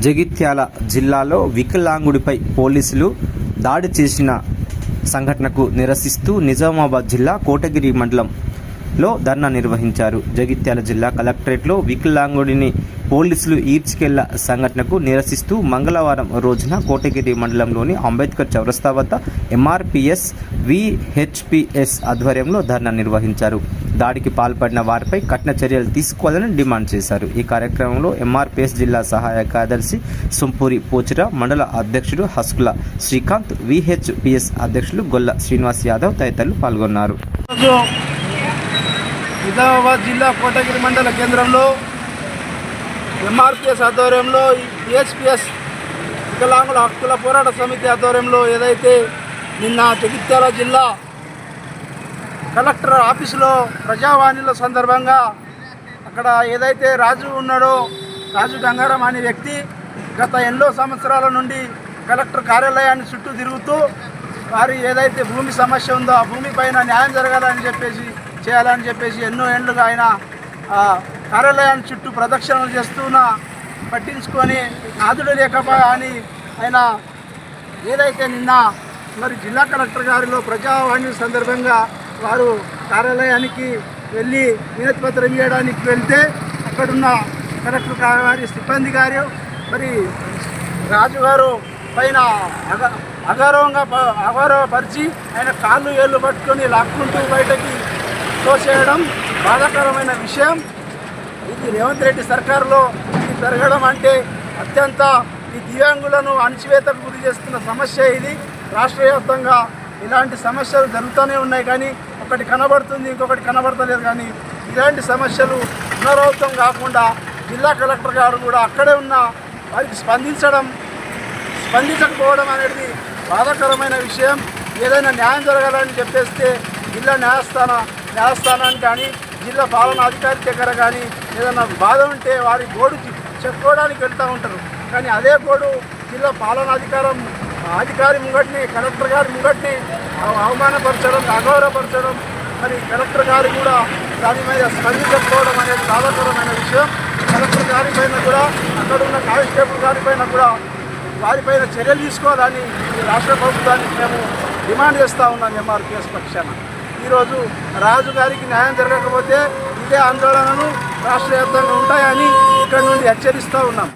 జగిత్యాల జిల్లాలో వికలాంగుడిపై పోలీసులు దాడి చేసిన సంఘటనకు నిరసిస్తూ నిజామాబాద్ జిల్లా కోటగిరి మండలం లో ధర్నా నిర్వహించారు. జగిత్యాల జిల్లా కలెక్టరేట్లో వికలాంగుడిని పోలీసులు ఈడ్చుకెళ్ళ సంఘటనకు నిరసిస్తూ మంగళవారం రోజున కోటగిరి మండలంలోని అంబేద్కర్ చౌరస్తా వద్ద ఎంఆర్పిఎస్ విహెచ్పిఎస్ ఆధ్వర్యంలో ధర్నా నిర్వహించారు. దాడికి పాల్పడిన వారిపై కఠిన చర్యలు తీసుకోవాలని డిమాండ్ చేశారు. ఈ కార్యక్రమంలో ఎంఆర్పిఎస్ జిల్లా సహాయ కార్యదర్శి సొంపూరి పోచిరా మండల అధ్యక్షుడు హస్కుల శ్రీకాంత్ విహెచ్పిఎస్ అధ్యక్షులు గొల్ల శ్రీనివాస్ యాదవ్ తదితరులు పాల్గొన్నారు. నిజామాబాద్ జిల్లా కోటగిరి మండల కేంద్రంలో ఎంఆర్పిఎస్ ఆధ్వర్యంలో ఈఎస్పిఎస్ వికలాంగుల హక్కుల పోరాట సమితి ఆధ్వర్యంలో ఏదైతే నిన్న జగిత్యాల జిల్లా కలెక్టర్ ఆఫీసులో ప్రజావాణిల సందర్భంగా అక్కడ ఏదైతే రాజు ఉన్నాడో రాజు గంగారం అనే వ్యక్తి గత ఎన్నో సంవత్సరాల నుండి కలెక్టర్ కార్యాలయాన్ని చుట్టూ తిరుగుతూ వారి ఏదైతే భూమి సమస్య ఉందో ఆ భూమి పైన న్యాయం జరగాలని చెప్పేసి చేయాలని చెప్పేసి ఎన్నో ఏళ్ళుగా ఆయన కార్యాలయం కార్యాలయాన్ని చుట్టూ ప్రదక్షిణలు చేస్తున్న పట్టించుకొని నాదుడు లేకపోయా అని ఆయన ఏదైతే నిన్న మరి జిల్లా కలెక్టర్ గారిలో ప్రజావాణి సందర్భంగా వారు కార్యాలయానికి వెళ్ళి వినతి ఇవ్వడానికి వెళ్తే అక్కడున్న కలెక్టర్ గారి సిబ్బంది గారు మరి రాజుగారు పైన అగ అగౌరవంగా అగౌరవపరిచి ఆయన కాళ్ళు ఏళ్ళు పట్టుకొని లాక్కుంటూ బయటకి తోసేయడం బాధాకరమైన విషయం. ఇది రేవంత్ రెడ్డి సర్కారులో ఇది జరగడం అంటే అత్యంత ఈ దివ్యాంగులను అణచివేతకు గురి చేస్తున్న సమస్య ఇది. రాష్ట్ర వ్యాప్తంగా ఇలాంటి సమస్యలు జరుగుతూనే ఉన్నాయి కానీ ఒకటి కనబడుతుంది ఇంకొకటి కనబడతలేదు కానీ ఇలాంటి సమస్యలు పునరావృతం కాకుండా జిల్లా కలెక్టర్ గారు కూడా అక్కడే ఉన్న వారికి స్పందించడం స్పందించకపోవడం అనేది బాధాకరమైన విషయం. ఏదైనా న్యాయం జరగాలని చెప్పేస్తే జిల్లా న్యాయస్థాన న్యాయస్థానానికి కానీ జిల్లా పాలనాధికారి దగ్గర కానీ ఏదైనా బాధ ఉంటే వారి గోడు చెప్పుకోవడానికి వెళ్తూ ఉంటారు. కానీ అదే గోడు జిల్లా పాలనాధికారం అధికారి ముంగటిని కలెక్టర్ గారి ముంగటిని అవమానపరచడం అగౌరవపరచడం మరి కలెక్టర్ గారు కూడా దాని మీద స్పందించకపోవడం అనేది బాధాకరమైన విషయం. కలెక్టర్ గారి పైన కూడా అక్కడ ఉన్న కానిస్టేబుల్ గారి పైన కూడా వారిపైన చర్యలు తీసుకోవాలని రాష్ట్ర ప్రభుత్వానికి మేము డిమాండ్ చేస్తూ ఉన్నాం ఎంఆర్పిఎస్ పక్షాన. ఈరోజు రాజు గారికి న్యాయం జరగకపోతే ఇదే ఆందోళనలు రాష్ట్ర వ్యాప్తంగా ఉంటాయని ఇక్కడ నుండి హెచ్చరిస్తూ ఉన్నాం.